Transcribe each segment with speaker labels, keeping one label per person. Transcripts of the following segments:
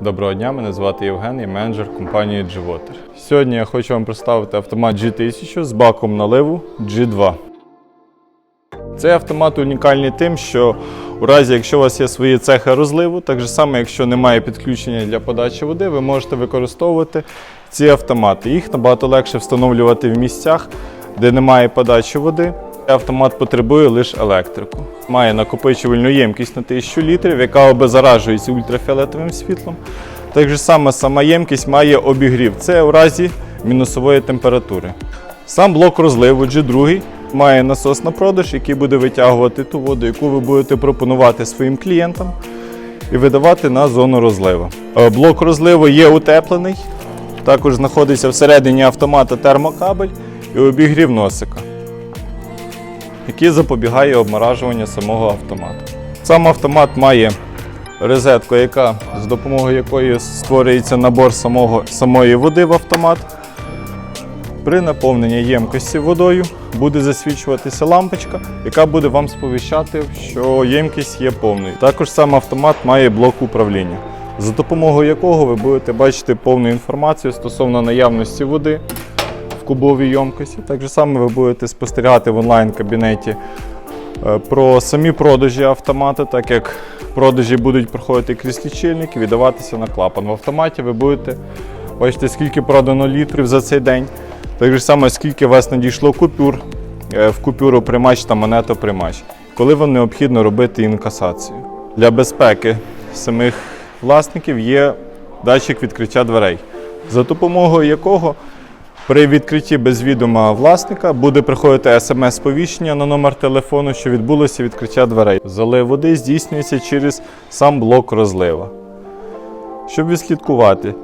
Speaker 1: Доброго дня, мене звати Євген, я менеджер компанії G-Water. Сьогодні я хочу вам представити автомат G1000 з баком наливу G2. Цей автомат унікальний тим, що у разі, якщо у вас є свої цехи розливу, так же само, якщо немає підключення для подачі води, ви можете використовувати ці автомати. Їх набагато легше встановлювати в місцях, де немає подачі води. Автомат потребує лише електрику. Має накопичувальну ємкість на 1000 літрів, яка обеззаражується ультрафіолетовим світлом. Так же само сама ємкість має обігрів. Це у разі мінусової температури. Сам блок розливу G2 має насос на продаж, який буде витягувати ту воду, яку ви будете пропонувати своїм клієнтам і видавати на зону розливу. Е, Блок розливу є утеплений, також знаходиться всередині автомата термокабель і обігрів носика, який запобігає обморажуванню самого автомату. Сам автомат має розетку, яка, з допомогою якої створюється набор самого, самої води в автомат. При наповненні ємкості водою буде засвічуватися лампочка, яка буде вам сповіщати, що ємкість є повною. Також сам автомат має блок управління, за допомогою якого ви будете бачити повну інформацію стосовно наявності води в кубовій ємкості. Так само ви будете спостерігати в онлайн-кабінеті е, про самі продажі автомата, так як продажі будуть проходити крізь лічильник і віддаватися на клапан. В автоматі ви будете бачити, скільки продано літрів за цей день. Так же само, скільки у вас надійшло купюр е, в купюру приймач та монету приймач, коли вам необхідно робити інкасацію. Для безпеки самих власників є датчик відкриття дверей, за допомогою якого при відкритті без відома власника буде приходити смс-сповіщення на номер телефону, що відбулося відкриття дверей. Залив води здійснюється через сам блок розлива. Щоб відслідкувати,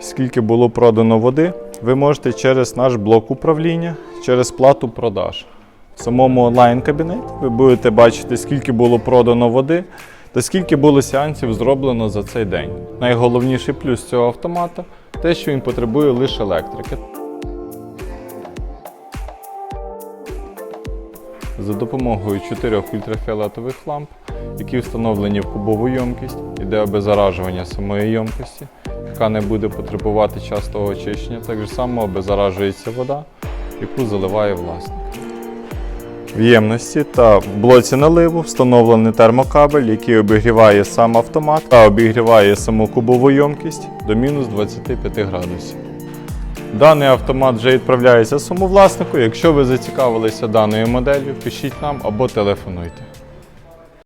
Speaker 1: скільки було продано води, ви можете через наш блок управління, через плату продаж. В самому онлайн-кабінеті ви будете бачити, скільки було продано води та скільки було сеансів зроблено за цей день. Найголовніший плюс цього автомата те, що він потребує лише електрики. За допомогою чотирьох ультрафіолетових ламп, які встановлені в кубову ємкість, іде обеззаражування самої ємкості, яка не буде потребувати частого очищення, так само обеззаражується вода, яку заливає власник. В ємності та блоці наливу встановлений термокабель, який обігріває сам автомат та обігріває саму кубову ємкість до мінус 25 градусів. Даний автомат вже відправляється самовласнику. Якщо ви зацікавилися даною моделлю, пишіть нам або телефонуйте.